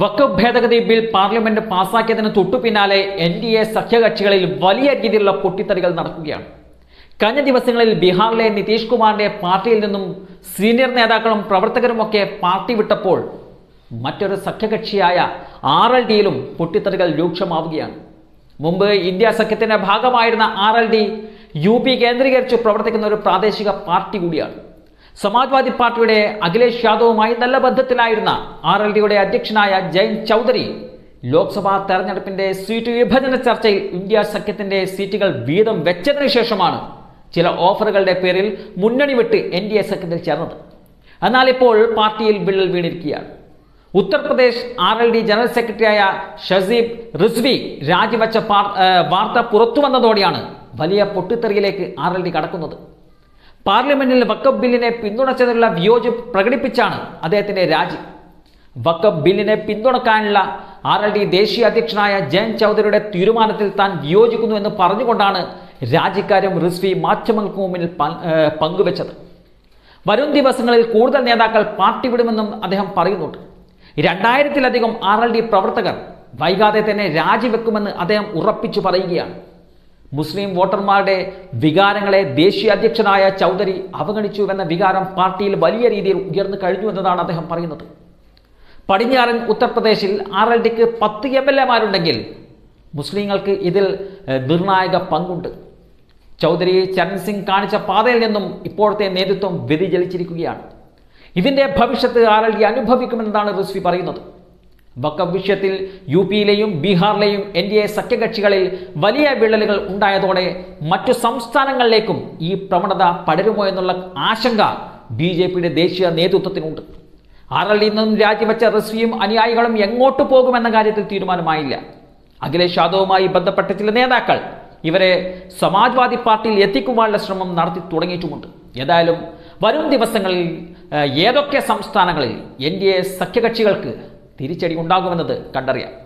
വഖഫ് ഭേദഗതി bill parliament പാസാക്കിയതിന് തൊട്ടു പിന്നാലെ എൻ ഡി എ സഖ്യകക്ഷികളിൽ വലിയ രീതിയിലുള്ള പൊട്ടിത്തെറികൾ നടക്കുകയാണ്. കഴിഞ്ഞ ദിവസങ്ങളിൽ ബീഹാറിലെ നിതീഷ് കുമാറിന്റെ പാർട്ടിയിൽ നിന്നും സീനിയർ നേതാക്കളും പ്രവർത്തകരുമൊക്കെ പാർട്ടി വിട്ടപ്പോൾ മറ്റൊരു സഖ്യകക്ഷിയായ ആർ എൽ ഡിയിലും പൊട്ടിത്തെറികൾ രൂക്ഷമാവുകയാണ്. മുമ്പ് ഇന്ത്യ സഖ്യത്തിന്റെ ഭാഗമായിരുന്ന R L D U P കേന്ദ്രീകരിച്ച് പ്രവർത്തിക്കുന്ന ഒരു പ്രാദേശിക പാർട്ടി കൂടിയാണ്. സമാജ്വാദി പാർട്ടിയുടെ അഖിലേഷ് യാദവുമായി നല്ല ബന്ധത്തിലായിരുന്ന ആർ എൽ ഡിയുടെ അധ്യക്ഷനായ ജയൻ ചൗധരി ലോക്സഭാ തെരഞ്ഞെടുപ്പിന്റെ സീറ്റ് വിഭജന ചർച്ചയിൽ ഇന്ത്യ സഖ്യത്തിന്റെ സീറ്റുകൾ വീതം വെച്ചതിനു ശേഷമാണ് ചില ഓഫറുകളുടെ പേരിൽ മുന്നണി വിട്ട് എൻ ഡി എ സഖ്യത്തിൽ ചേർന്നത്. എന്നാൽ ഇപ്പോൾ പാർട്ടിയിൽ വിള്ളൽ വീണിരിക്കുകയാണ്. Uttar Pradesh R L D general സെക്രട്ടറിയായ ഷസീബ് റിസ്വി രാജിവെച്ച വാർത്ത പുറത്തുവന്നതോടെയാണ് വലിയ പൊട്ടിത്തെറിയിലേക്ക് ആർ എൽ ഡി കടക്കുന്നത്. പാർലമെന്റിൽ വക്കഫ് ബില്ലിനെ പിന്തുണച്ചതിനുള്ള വിയോജിപ്പ് പ്രകടിപ്പിച്ചാണ് അദ്ദേഹത്തിന്റെ രാജി. വക്കഫ് ബില്ലിനെ പിന്തുണക്കാനുള്ള ആർ എൽ ഡി ദേശീയ അധ്യക്ഷനായ ജയൻ ചൗധരിയുടെ തീരുമാനത്തിൽ താൻ വിയോജിക്കുന്നു എന്ന് പറഞ്ഞുകൊണ്ടാണ് രാജിക്കാരും റിസ്വി മാധ്യമങ്ങൾക്ക് മുമ്പിൽ പങ്കുവച്ചത്. വരും ദിവസങ്ങളിൽ കൂടുതൽ നേതാക്കൾ പാർട്ടി വിടുമെന്നും അദ്ദേഹം പറയുന്നുണ്ട്. രണ്ടായിരത്തിലധികം ആർ എൽ ഡി പ്രവർത്തകർ വൈകാതെ തന്നെ രാജിവെക്കുമെന്ന് അദ്ദേഹം ഉറപ്പിച്ചു പറയുകയാണ്. മുസ്ലിം വോട്ടർമാരുടെ വികാരങ്ങളെ ദേശീയ അധ്യക്ഷനായ ചൗധരി അവഗണിച്ചുവെന്ന വികാരം പാർട്ടിയിൽ വലിയ രീതിയിൽ ഉയർന്നു കഴിഞ്ഞു എന്നതാണ് അദ്ദേഹം പറയുന്നത്. പടിഞ്ഞാറൻ ഉത്തർപ്രദേശിൽ ആർ എൽ ഡിക്ക് പത്ത് എം എൽ എമാരുണ്ടെങ്കിൽ മുസ്ലിങ്ങൾക്ക് ഇതിൽ നിർണായക പങ്കുണ്ട്. ചൗധരി ചരൺ സിംഗ് കാണിച്ച പാതയിൽ നിന്നും ഇപ്പോഴത്തെ നേതൃത്വം വ്യതിചലിച്ചിരിക്കുകയാണ്. ഇതിന്റെ ഭവിഷ്യത്ത് ആർ എൽ ഡി അനുഭവിക്കുമെന്നതാണ് റിസ്വി പറയുന്നത്. വക്കഫ് വിഷയത്തിൽ യു പിയിലെയും ബീഹാറിലെയും എൻ ഡി എ സഖ്യകക്ഷികളിൽ വലിയ വിള്ളലുകൾ ഉണ്ടായതോടെ മറ്റു സംസ്ഥാനങ്ങളിലേക്കും ഈ പ്രവണത പടരുമോ എന്നുള്ള ആശങ്ക ബി ജെ പിയുടെ ദേശീയ നേതൃത്വത്തിനുണ്ട്. ഡിയിൽ നിന്നും രാജിവെച്ച റിസ്വിയും അനുയായികളും എങ്ങോട്ട് പോകുമെന്ന കാര്യത്തിൽ തീരുമാനമായില്ല. അഖിലേഷ് യാദവുമായി ബന്ധപ്പെട്ട ചില നേതാക്കൾ ഇവരെ സമാജ്വാദി പാർട്ടിയിൽ എത്തിക്കുവാനുള്ള ശ്രമം നടത്തി തുടങ്ങിയിട്ടുമുണ്ട്. ഏതായാലും വരും ദിവസങ്ങളിൽ ഏതൊക്കെ സംസ്ഥാനങ്ങളിൽ എൻ ഡി എ സഖ്യകക്ഷികൾക്ക് തിരിച്ചടി ഉണ്ടാകുമെന്നത് കണ്ടറിയാം.